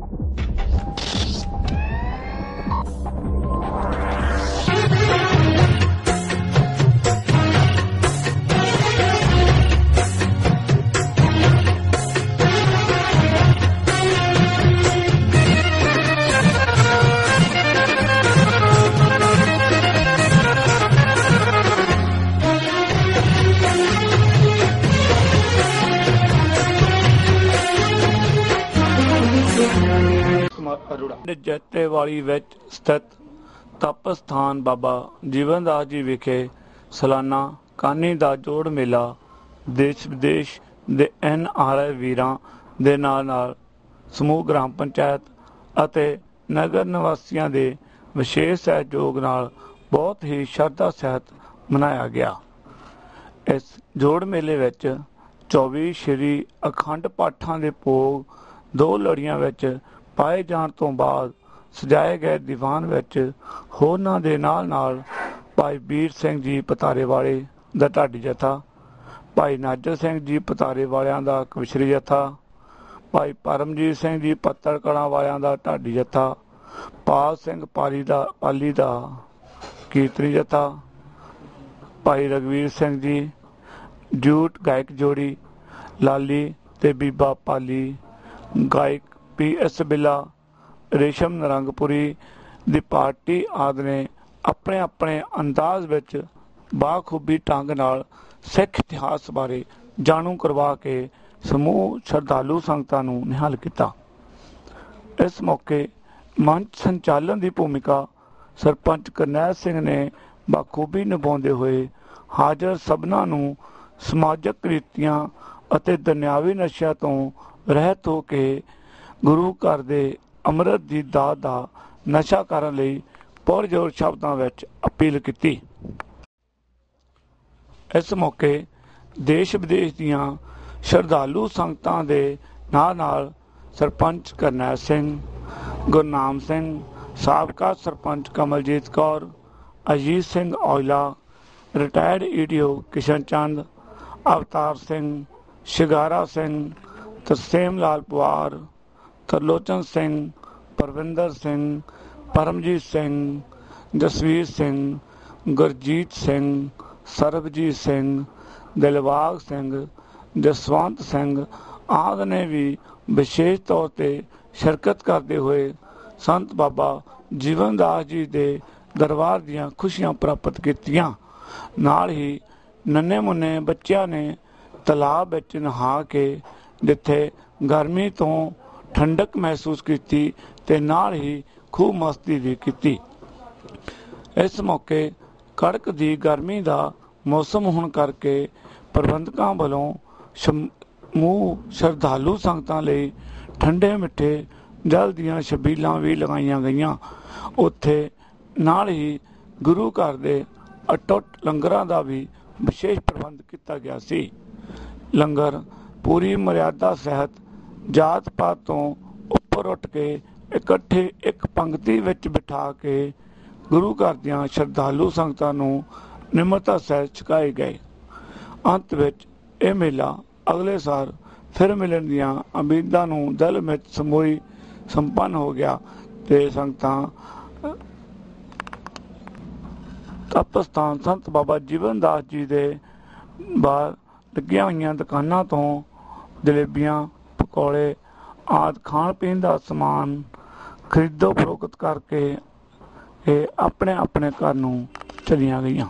Thank you. Arora. ਜੱਤੇ ਵਿੱਚ ਸਥਿਤ ਤਪ ਸਥਾਨ ਬਾਬਾ ਜੀਵਨ ਦਾਸ ਜੀ ਵਿਖੇ ਸਾਲਾਨਾ ਕਾਨੀ ਦਾ ਜੋੜ ਮੇਲਾ ਦੇਸ਼ ਵਿਦੇਸ਼ ਦੇ ਐਨ ਆਰ ਆਈ ਵੀਰਾਂ ਦੇ ਨਾਲ ਨਾਲ ਸਮੂਹ ਗ੍ਰਾਮ ਪੰਚਾਇਤ ਅਤੇ ਨਗਰ ਨਿਵਾਸੀਆਂ ਦੇ ਵਿਸ਼ੇਸ਼ ਸਹਿਯੋਗ ਨਾਲ ਬਹੁਤ ਹੀ ਸ਼ਰਧਾ ਸਹਿਤ ਮਨਾਇਆ ਗਿਆ। ਇਸ ਜੋੜ ਮੇਲੇ ਵਿੱਚ 24 ਸ਼੍ਰੀ ਅਖੰਡ ਪਾਠਾਂ ਦੇ ਭੋਗ, ਦੋ ਲੜੀਆਂ ਵਿੱਚ ਪਾਏ ਜਾਣ ਤੋਂ ਬਾਅਦ ਸਜਾਏ ਗਏ ਦੀਵਾਨ ਵਿੱਚ ਹੋਰਨਾਂ ਦੇ ਨਾਲ ਨਾਲ ਭਾਈ ਵੀਰ ਸਿੰਘ ਜੀ ਪਤਾਰੇ ਵਾਲੇ ਦਾ ਢਾਡੀ ਜਥਾ, ਭਾਈ ਨਾਜਰ ਸਿੰਘ ਜੀ ਪਤਾਰੇ ਵਾਲਿਆਂ ਦਾ ਕਵਿਸ਼ਰੀ ਜਥਾ, ਭਾਈ ਪਰਮਜੀਤ ਸਿੰਘ ਜੀ ਪੱਤਰ ਕਲਾਂ ਵਾਲਿਆਂ ਦਾ ਢਾਡੀ ਜਥਾ, ਪਾਲ ਸਿੰਘ ਪਾਲੀ ਦਾ ਪਾਲੀ ਦਾ ਕੀਰਤਨੀ ਜਥਾ, ਭਾਈ ਰਗਵੀਰ ਸਿੰਘ ਜੀ, ਜੂਟ ਗਾਇਕ ਜੋੜੀ, ਲਾਲੀ ਤੇ ਬੀਬਾ ਪਾਲੀ ਗਾਇਕ ਪੀ ਐਸ ਬਿੱਲਾ, ਰੇਸ਼ਮ ਨਰੰਗਪੁਰੀ ਦੀ ਪਾਰਟੀ ਆਦਿ ਨੇ ਆਪਣੇ ਆਪਣੇ ਅੰਦਾਜ਼ ਵਿੱਚ ਬਾਖੂਬੀ ਢੰਗ ਨਾਲ ਸਿੱਖ ਇਤਿਹਾਸ ਬਾਰੇ ਜਾਣੂ ਕਰਵਾ ਕੇ ਸਮੂਹ ਸ਼ਰਧਾਲੂ ਸੰਗਤਾਂ ਨੂੰ ਨਿਹਾਲ ਕੀਤਾ। ਇਸ ਮੌਕੇ ਮੰਚ ਸੰਚਾਲਨ ਦੀ ਭੂਮਿਕਾ ਸਰਪੰਚ ਕਰਨੈਲ ਸਿੰਘ ਨੇ ਬਾਖੂਬੀ ਨਿਭਾਉਂਦੇ ਹੋਏ ਹਾਜ਼ਰ ਸਭਨਾਂ ਨੂੰ ਸਮਾਜਿਕ ਰੀਤੀਆਂ ਅਤੇ ਦੁਨਿਆਵੀ ਨਸ਼ਿਆਂ ਤੋਂ ਰਹਿਤ ਹੋ ਕੇ ਗੁਰੂ ਘਰ ਦੇ ਅੰਮ੍ਰਿਤ ਦੀ ਦਾਤ ਦਾ ਨਸ਼ਾ ਕਰਨ ਲਈ ਪੁਰਜੋਰ ਸ਼ਬਦਾਂ ਵਿੱਚ ਅਪੀਲ ਕੀਤੀ। ਇਸ ਮੌਕੇ ਦੇਸ਼ ਵਿਦੇਸ਼ ਦੀਆਂ ਸ਼ਰਧਾਲੂ ਸੰਗਤਾਂ ਦੇ ਨਾਲ ਨਾਲ ਸਰਪੰਚ ਕਰਨੈਲ ਸਿੰਘ, ਗੁਰਨਾਮ ਸਿੰਘ, ਸਾਬਕਾ ਸਰਪੰਚ ਕਮਲਜੀਤ ਕੌਰ, ਅਜੀਤ ਸਿੰਘ ਔਜਲਾ, ਰਿਟਾਇਰਡ ਈਡੀਓ ਕਿਸ਼ਨ ਚੰਦ, ਅਵਤਾਰ ਸਿੰਘ, ਸ਼ਿਗਾਰਾ ਸਿੰਘ ਤਰਸੇਮ ਲਾਲ ਪਵਾਰ ਤਰਲੋਚਨ ਸਿੰਘ, ਪਰਵਿੰਦਰ ਸਿੰਘ, ਪਰਮਜੀਤ ਸਿੰਘ, ਜਸਵੀਰ ਸਿੰਘ, ਗੁਰਜੀਤ ਸਿੰਘ, ਸਰਬਜੀਤ ਸਿੰਘ, ਦਿਲਬਾਗ ਸਿੰਘ, ਜਸਵੰਤ ਸਿੰਘ ਆਦਿ ਨੇ ਵੀ ਵਿਸ਼ੇਸ਼ ਤੌਰ ਤੇ ਸ਼ਿਰਕਤ ਕਰਦੇ ਹੋਏ ਸੰਤ ਬਾਬਾ ਜੀਵਨ ਦਾਸ ਜੀ ਦੇ ਦਰਬਾਰ ਦੀਆਂ ਖੁਸ਼ੀਆਂ ਪ੍ਰਾਪਤ ਕੀਤੀਆਂ। ਨਾਲ ਹੀ ਨੰਨੇ ਮੁੰਨੇ ਬੱਚਿਆਂ ਨੇ ਤਲਾਬ ਵਿੱਚ ਨਹਾ ਕੇ ਜਿੱਥੇ ਗਰਮੀ ਤੋਂ ਠੰਡਕ ਮਹਿਸੂਸ ਕੀਤੀ ਤੇ ਨਾਲ ਹੀ ਖੂਬ ਮਸਤੀ ਵੀ ਕੀਤੀ। ਇਸ ਮੌਕੇ ਕੜਕ ਦੀ ਗਰਮੀ ਦਾ ਮੌਸਮ ਹੋਣ ਕਰਕੇ ਪ੍ਰਬੰਧਕਾਂ ਵੱਲੋਂ ਸਮੂਹ ਸ਼ਰਧਾਲੂ ਸੰਗਤਾਂ ਲਈ ਠੰਡੇ ਮਿੱਠੇ ਜਲ ਦੀਆਂ ਛਬੀਲਾਂ ਵੀ ਲਗਾਈਆਂ ਗਈਆਂ। ਉੱਥੇ ਨਾਲ ਹੀ ਗੁਰੂ ਘਰ ਦੇ ਅਟੁੱਟ ਲੰਗਰਾਂ ਦਾ ਵੀ ਵਿਸ਼ੇਸ਼ ਪ੍ਰਬੰਧ ਕੀਤਾ ਗਿਆ ਸੀ। ਲੰਗਰ ਪੂਰੀ ਮਰਿਆਦਾ ਸਹਿਤ ਜਾਤ ਪਾਤ ਤੋਂ ਉੱਪਰ ਉੱਠ ਕੇ ਇਕੱਠੇ ਇੱਕ ਪੰਕਤੀ ਵਿੱਚ ਬਿਠਾ ਕੇ ਗੁਰੂ ਘਰ ਦੀਆਂ ਸ਼ਰਧਾਲੂ ਸੰਗਤਾਂ ਨੂੰ ਨਿਮਰਤਾ ਸਹਿਤ ਛਕਾਏ ਗਏ। ਅੰਤ ਵਿੱਚ ਇਹ ਮੇਲਾ ਅਗਲੇ ਸਾਲ ਫਿਰ ਮਿਲਣ ਦੀਆਂ ਉਮੀਦਾਂ ਨੂੰ ਦਿਲ ਵਿੱਚ ਸਮੋਈ ਸੰਪੰਨ ਹੋ ਗਿਆ ਤੇ ਸੰਗਤਾਂ ਤਪਸਥਾਨ ਸੰਤ ਬਾਬਾ ਜੀਵਨ ਦਾਸ ਜੀ ਦੇ ਬਾਹਰ ਲੱਗੀਆਂ ਹੋਈਆਂ ਦੁਕਾਨਾਂ ਤੋਂ ਜਲੇਬੀਆਂ ਕੋਲੇ ਆਦ ਖਾਣ ਪੀਣ ਦਾ ਸਮਾਨ ਖਰੀਦੋ ਫਰੋਖਤ ਕਰਕੇ ਇਹ ਆਪਣੇ ਆਪਣੇ ਘਰ ਨੂੰ ਚਲੀਆਂ ਗਈਆਂ।